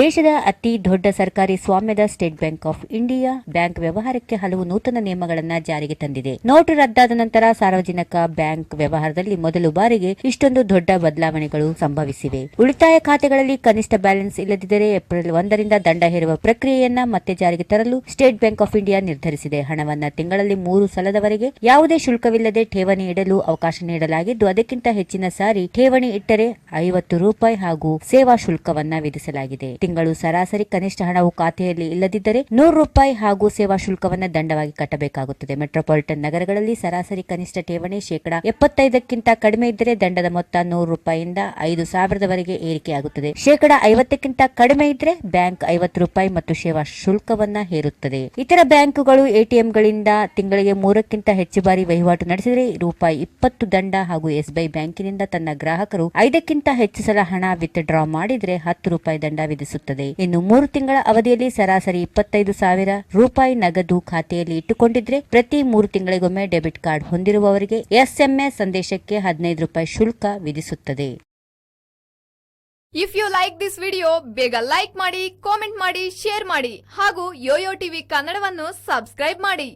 ದೇಶದ ಅತಿ ದೊಡ್ಡ ಸರ್ಕಾರಿ ಸ್ವಾಮ್ಯದ State Bank of India bank ವ್ಯವಹಾರಕ್ಕೆ ಹಲವು ನೂತನ ನಿಯಮಗಳನ್ನು ಜಾರಿಗೆ ತಂದಿದೆ. ನೋಟು ರದ್ದಾದ ನಂತರ ಸಾರ್ವಜನಿಕ ಬ್ಯಾಂಕ್ ವ್ಯವಹಾರದಲ್ಲಿ ಮೊದಲು ಬಾರಿಗೆ ಇಷ್ಟೊಂದು ದೊಡ್ಡ ಬದಲಾವಣೆಗಳು ಸಂಭವಿಸಿವೆ. ಉಳಿತಾಯ ಖಾತೆಗಳಲ್ಲಿ ಕನಿಷ್ಠ ಬ್ಯಾಲೆನ್ಸ್ ಇಲ್ಲದಿದ್ದರೆ ಏಪ್ರಿಲ್ ಒಂದರಿಂದ ದಂಡ ಹೇರುವ ಪ್ರಕ್ರಿಯೆಯನ್ನ ಮತ್ತೆ ಜಾರಿಗೆ ತರಲು ಸ್ಟೇಟ್ ಬ್ಯಾಂಕ್ ಆಫ್ ಇಂಡಿಯಾ ನಿರ್ಧರಿಸಿದೆ. ಹಣವನ್ನು ತಿಂಗಳಲ್ಲಿ ಮೂರು ಸಲದವರೆಗೆ ಯಾವುದೇ ಶುಲ್ಕವಿಲ್ಲದೆ ಠೇವಣಿ ಇಡಲು ಅವಕಾಶ ನೀಡಲಾಗಿದ್ದು, ಅದಕ್ಕಿಂತ ಹೆಚ್ಚಿನ ಸಾರಿ ಠೇವಣಿ ಇಟ್ಟರೆ ಐವತ್ತು ರೂಪಾಯಿ ಹಾಗೂ ಸೇವಾ ಶುಲ್ಕವನ್ನು ವಿಧಿಸಲಾಗಿದೆ. ತಿಂಗಳು ಸರಾಸರಿ ಕನಿಷ್ಠ ಹಣವು ಖಾತೆಯಲ್ಲಿ ಇಲ್ಲದಿದ್ದರೆ ನೂರು ರೂಪಾಯಿ ಹಾಗೂ ಸೇವಾ ಶುಲ್ಕವನ್ನು ದಂಡವಾಗಿ ಕಟ್ಟಬೇಕಾಗುತ್ತದೆ. ಮೆಟ್ರೋಪಾಲಿಟನ್ ನಗರಗಳಲ್ಲಿ ಸರಾಸರಿ ಕನಿಷ್ಠ ಠೇವಣಿ ಶೇಕಡಾ ಎಪ್ಪತ್ತೈದಕ್ಕಿಂತ ಕಡಿಮೆ ಇದ್ದರೆ ದಂಡದ ಮೊತ್ತ ನೂರು ರೂಪಾಯಿಯಿಂದ ಐದು ಸಾವಿರದವರೆಗೆ ಏರಿಕೆಯಾಗುತ್ತದೆ. ಶೇಕಡಾ ಐವತ್ತಕ್ಕಿಂತ ಕಡಿಮೆ ಇದ್ರೆ ಬ್ಯಾಂಕ್ ಐವತ್ತು ರೂಪಾಯಿ ಮತ್ತು ಸೇವಾ ಶುಲ್ಕವನ್ನ ಹೇರುತ್ತದೆ. ಇತರ ಬ್ಯಾಂಕುಗಳು ಎಟಿಎಂಗಳಿಂದ ತಿಂಗಳಿಗೆ ಮೂರಕ್ಕಿಂತ ಹೆಚ್ಚು ಬಾರಿ ವಹಿವಾಟು ನಡೆಸಿದರೆ ರೂಪಾಯಿ ಇಪ್ಪತ್ತು ದಂಡ ಹಾಗೂ ಎಸ್ಬಿಐ ಬ್ಯಾಂಕಿನಿಂದ ತನ್ನ ಗ್ರಾಹಕರು ಐದಕ್ಕಿಂತ ಹೆಚ್ಚು ಸಲ ಹಣ ವಿತ್ ಡ್ರಾ ಮಾಡಿದ್ರೆ ಹತ್ತು ರೂಪಾಯಿ ದಂಡ ಇನ್ನು ಮೂರು ತಿಂಗಳ ಅವಧಿಯಲ್ಲಿ ಸರಾಸರಿ ಇಪ್ಪತ್ತೈದು ಸಾವಿರ ರೂಪಾಯಿ ನಗದು ಖಾತೆಯಲ್ಲಿ ಇಟ್ಟುಕೊಂಡಿದ್ರೆ ಪ್ರತಿ ಮೂರು ತಿಂಗಳಿಗೊಮ್ಮೆ ಡೆಬಿಟ್ ಕಾರ್ಡ್ ಹೊಂದಿರುವವರಿಗೆ ಎಸ್ಎಂಎಸ್ ಸಂದೇಶಕ್ಕೆ ಹದಿನೈದು ರೂಪಾಯಿ ಶುಲ್ಕ ವಿಧಿಸುತ್ತದೆ. If you like this video ಬೇಗ ಲೈಕ್ ಮಾಡಿ ಕಾಮೆಂಟ್ ಮಾಡಿ ಶೇರ್ ಮಾಡಿ ಹಾಗೂ ಯೋಯೋ ಟಿವಿ ಕನ್ನಡವನ್ನು ಸಬ್ಸ್ಕ್ರೈಬ್ ಮಾಡಿ.